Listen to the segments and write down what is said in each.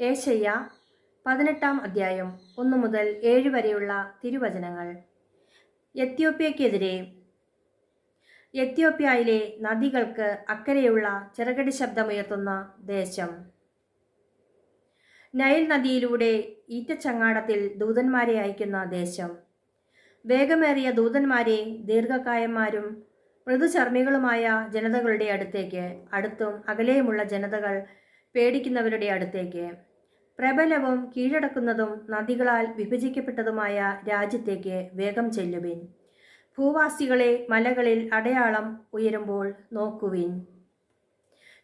ഏശയ്യ പതിനെട്ടാം അധ്യായം ഒന്നു മുതൽ ഏഴ് വരെയുള്ള തിരുവചനങ്ങൾ. എത്യോപ്യക്കെതിരെ എത്യോപ്യയിലെ നദികൾക്ക് അക്കരെയുള്ള ചെറുകടി ശബ്ദമുയർത്തുന്ന ദേശം. നൈൽ നദിയിലൂടെ ഈറ്റച്ചങ്ങാടത്തിൽ ദൂതന്മാരെ അയക്കുന്ന ദേശം. വേഗമേറിയ ദൂതന്മാരെ ദീർഘകായന്മാരും മൃദുചർമ്മികളുമായ ജനതകളുടെ അടുത്തേക്ക് അടുത്തും അകലെയുമുള്ള ജനതകൾ പേടിക്കുന്നവരുടെ അടുത്തേക്ക്. പ്രബലവും കീഴടക്കുന്നതും നദികളാൽ വിഭജിക്കപ്പെട്ടതുമായ രാജ്യത്തേക്ക് വേഗം ചെല്ലുവിൻ. ഭൂവാസികളെ മലകളിൽ അടയാളം ഉയരുമ്പോൾ നോക്കുവിൻ.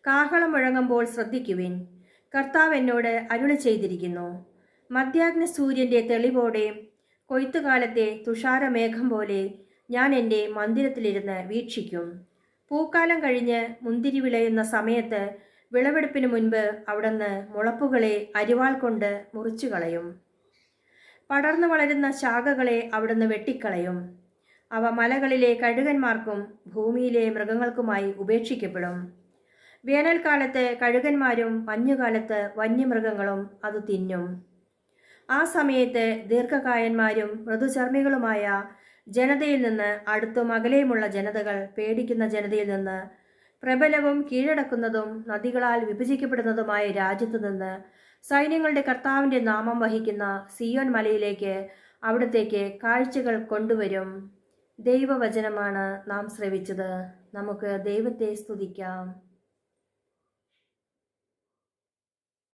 കാഹളം മുഴങ്ങുമ്പോൾ ശ്രദ്ധിക്കുവിൻ. കർത്താവ് എന്നോട് അരുളി ചെയ്തിരിക്കുന്നു. മധ്യാഗ്ന സൂര്യന്റെ തെളിവോടെ കൊയ്ത്തുകാലത്തെ തുഷാരമേഘം പോലെ ഞാൻ എന്റെ മന്ദിരത്തിലിരുന്ന് വീക്ഷിക്കും. പൂക്കാലം കഴിഞ്ഞ് മുന്തിരി വിളയുന്ന സമയത്ത് വിളവെടുപ്പിന് മുൻപ് അവിടുന്ന് മുളപ്പുകളെ അരിവാൾ കൊണ്ട് മുറിച്ചു കളയും പടർന്നു വളരുന്ന ശാഖകളെ അവിടുന്ന് വെട്ടിക്കളയും. അവ മലകളിലെ കഴുകന്മാർക്കും ഭൂമിയിലെ മൃഗങ്ങൾക്കുമായി ഉപേക്ഷിക്കപ്പെടും. വേനൽക്കാലത്ത് കഴുകന്മാരും മഞ്ഞുകാലത്ത് വന്യമൃഗങ്ങളും അത് തിന്നും. ആ സമയത്ത് ദീർഘകായന്മാരും മൃദുചർമ്മികളുമായ ജനതയിൽ നിന്ന് അടുത്തും അകലെയുമുള്ള ജനതകൾ പേടിക്കുന്ന ജനതയിൽ നിന്ന് പ്രബലവും കീഴടക്കുന്നതും നദികളാൽ വിഭജിക്കപ്പെടുന്നതുമായ രാജ്യത്തു നിന്ന് സൈന്യങ്ങളുടെ കർത്താവിന്റെ നാമം വഹിക്കുന്ന സിയോൻ മലയിലേക്ക് അവിടത്തേക്ക് കാഴ്ചകൾ കൊണ്ടുവരും. ദൈവവചനമാണ് നാം ശ്രവിച്ചത്. നമുക്ക് ദൈവത്തെ സ്തുതിക്കാം.